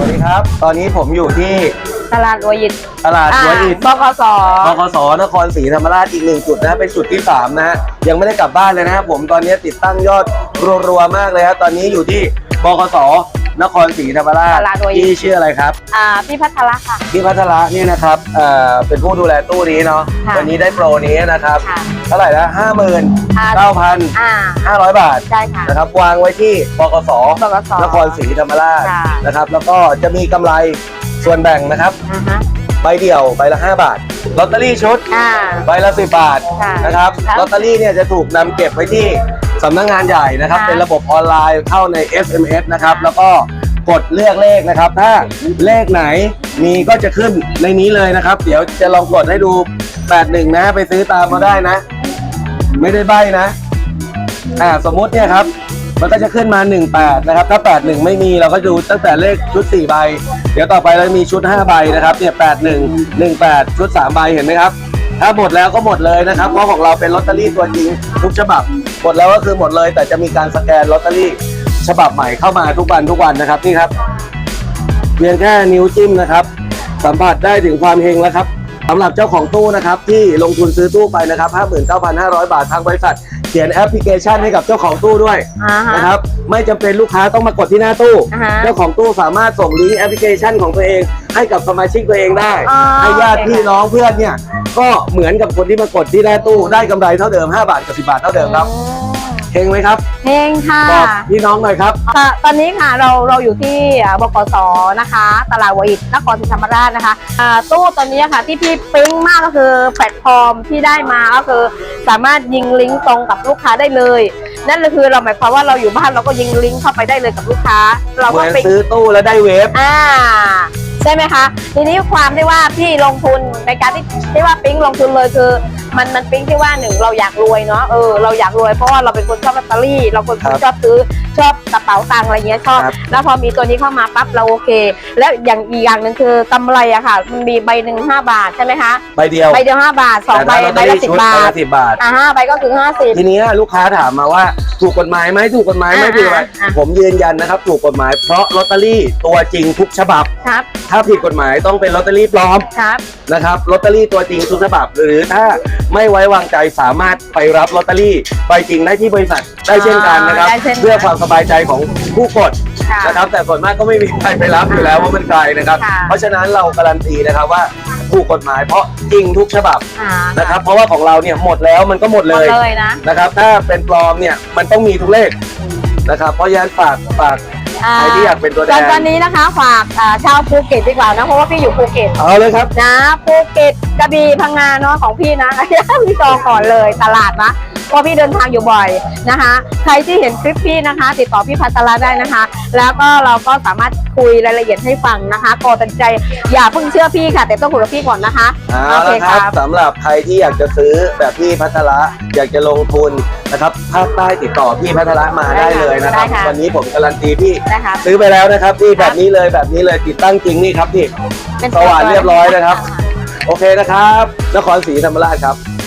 วัสดีครับ ตอนนี้ผมอยู่ที่ตลาดหัวหินตลาดหัวอิฐบกสบกสนครศรีธรรมราชอีกหนึ่งจุดนะเป็นจุดที่สามนะฮะยังไม่ได้กลับบ้านเลยนะครับผมตอนนี้ติดตั้งยอดรัวๆมากเลยครับตอนนี้อยู่ที่บกส นครศรีธรรมราชตลาดหัวหินที่ชื่ออะไรครับ อ่าพี่พัทรค่ะ พี่พัทระนี่นะครับเอ่อเป็นผู้ดูแลตู้นี้เนาะค่ะ วันนี้ได้โปรนี้นะครับ ค่ะ เท่าไหร่ละห้าหมื่นเก้าพันอ่าห้าร้อยบาทใช่ค่ะนะครับวางไว้ที่บกสบกส นครศรีธรรมราชค่ะ นะครับ แล้วก็จะมีกำไรส่วนแบ่งนะครับ อ่าฮะ ใบเดี่ยวใบละ 5 บาทลอตเตอรี่ชุดอ่า ใบละ10บาทค่ะนะครับครับลอตเตอรี่เนี่ยจะถูกนำเก็บไว้ที่สำนักงานใหญ่นะครับ ค่ะเป็นระบบออนไลน์เข้าใน SMS นะครับค่ะแล้วก็ กดเลือกเลขนะครับ ถ้าเลขไหนมีก็จะขึ้นในนี้เลยนะครับ เดี๋ยวจะลองกดให้ดู 81 นะ ไปซื้อตามมาได้นะ ไม่ได้ใบนะ อ่าสมมติเนี่ยครับ มันก็จะขึ้นมา 18 นะครับ ถ้า 81 ไม่มีเราก็ดูตั้งแต่เลขชุด 4 ใบ เดี๋ยวต่อไปเรามีชุด 5 ใบนะครับ เนี่ย 81 18 ชุด 3 ใบเห็นไหมครับถ้าหมดแล้วก็หมดเลยนะครับเพราะของเราเป็นลอตเตอรี่ตัวจริงทุกฉบับ หมดแล้วก็คือหมดเลย แต่จะมีการสแกนลอตเตอรี่ ฉบับใหม่เข้ามาทุกวันทุกวันนะครับนี่ครับเพียงแค่นิ้วจิ้มนะครับ สัมผัสได้ถึงความเฮงแล้วครับสำหรับเจ้าของตู้นะครับที่ลงทุนซื้อตู้ไปนะครับ 59,500 บาททางบริษัท เขียนแอปพลิเคชันให้กับเจ้าของตู้ด้วยอ่าฮะ นะครับไม่จำเป็นลูกค้าต้องมากดที่หน้าตู้ อ่าฮะเจ้าของตู้สามารถส่งลิงก์แอปพลิเคชันของตัวเอง ให้กับสมาชิกตัวเองได้อ๋อ ให้ญาติโอเคพี่น้องเพื่อนเนี่ยก็เหมือนกับคนที่มากดที่หน้าตู้ได้กำไรเท่าเดิม 5 บาทกับ10บาทเท่าเดิมครับ เฮงไหมครับเพลงค่ะบอกพี่น้องหน่อยครับ ค่ะตอนนี้ค่ะเราเราอยู่ที่อ่าบกสนะคะ ตลาดหัวหินนครศรีธรรมราชนะคะอ่าตู้ตอนนี้ค่ะที่พี่ปิ๊งมากก็คือแพลตฟอร์มที่ได้มาก็คือ สามารถยิงลิงก์ตรงกับลูกค้าได้เลย นั่นก็คือเราหมายความว่าเราอยู่บ้านเราก็ยิงลิงก์เข้าไปได้เลยกับลูกค้า เราเหก็มือนปิ๊งซื้อตู้แล้วได้เวฟอ่าใช่ไหมคะ ทีนี้ความที่ว่าพี่ลงทุนในการที่ที่ว่าปิ๊งลงทุนเลยคือ มันมันปิ๊งที่ว่าหนึ่งเราอยากรวยเนาะเออเราอยากรวยเพราะว่าเราเป็นคนชอบลอตเตอรี่ เราเป็นคนชอบซื้อชอบกระเป๋าตังค์อะไรเงี้ยชอบ ครับแล้วพอมีตัวนี้เข้ามาปั๊บเราโอเค แล้วอย่างอีกอย่างหนึ่งคือกำไรอะค่ะ มันมีใบหนึ่งห้าบาทใช่ไหมคะใบเดียวใบเดียวห้าบาทสองใบแต่ถ้าลอตเตใบอละรี่สิบชุดบาใบทละสิบบาท อ่าห้าใบก็คือห้าสิบ ทีนี้ลูกค้าถามมาว่าถูกกฎหมายไหมถูกกฎหมายไหมอ่าถูกกฎหมายอ่าผมยืนยันนะครับ ถูกกฎหมายเพราะลอตเตอรี่ตัวจริงทุกฉบับ ครับ ถ้าผิดกฎหมายต้องเป็นลอตเตอรี่ปลอมครับ นะครับลอตเตอรี่ตัวจริงทุกฉบับ หรือถ้าไม่ไว้วางใจสามารถไปรับลอตเตอรี่ใบจริงได้ที่บริษัทได้เช่นกันนะครับ ได้เช่นกันเพื่อความสบายใจของผู้กดค่ะนะครับ แต่ส่วนมากก็ไม่มีใครไปรับอยู่แล้วว่ามันไกลนะครับ ค่ะ เพราะฉะนั้นเราการันตีนะครับว่าถูกกฎหมายเพราะจริงทุกฉบับอ่านะครับ เพราะว่าของเราเนี่ยหมดแล้วมันก็หมดหมเลดย เลยนะ นะครับถ้าเป็นปลอมเนี่ยมันต้องมีทุกเลขนะครับเพราะฉะนั้นฝากฝากอ่า ใครที่อยากเป็นตัวแทตอนนตอนนี้นะคะฝากอ่าชาวภูเก็ตดีกว่านะเพราะว่าพี่อยู่ภูเก็ตเอาเลยครับนะภูเก็ต กระบี่พังงาเนาะของพี่นะพี่จองก่อนเลยตลาดนะเพราะพี่เดินทางอยู่บ่อยนะคะ ใครที่เห็นคลิปพี่นะคะ ติดต่อพี่พัตราได้นะคะ แล้วก็เราก็สามารถคุยรายละเอียดให้ฟังนะคะกอตัดใจอย่าเพิ่งเชื่อพี่ค่ะ แต่ต้องคุยกับพี่ก่อนนะคะเอาละครับสำหรับใครที่อยากจะซื้อแบบพี่พัทระอยากจะลงทุนนะครับภาคใต้ติดต่อพี่พัทระมาได้เลยนะครับได้ค่ะวันนี้ผมการันตีพี่นะคะซื้อไปแล้วนะครับพี่แบบนี้เลยแบบนี้เลยติดตั้งจริงนี่ครับพี่เป็นสว่านเรียบร้อยนะครับ โอเคนะครับ นครศรีธรรมราชครับ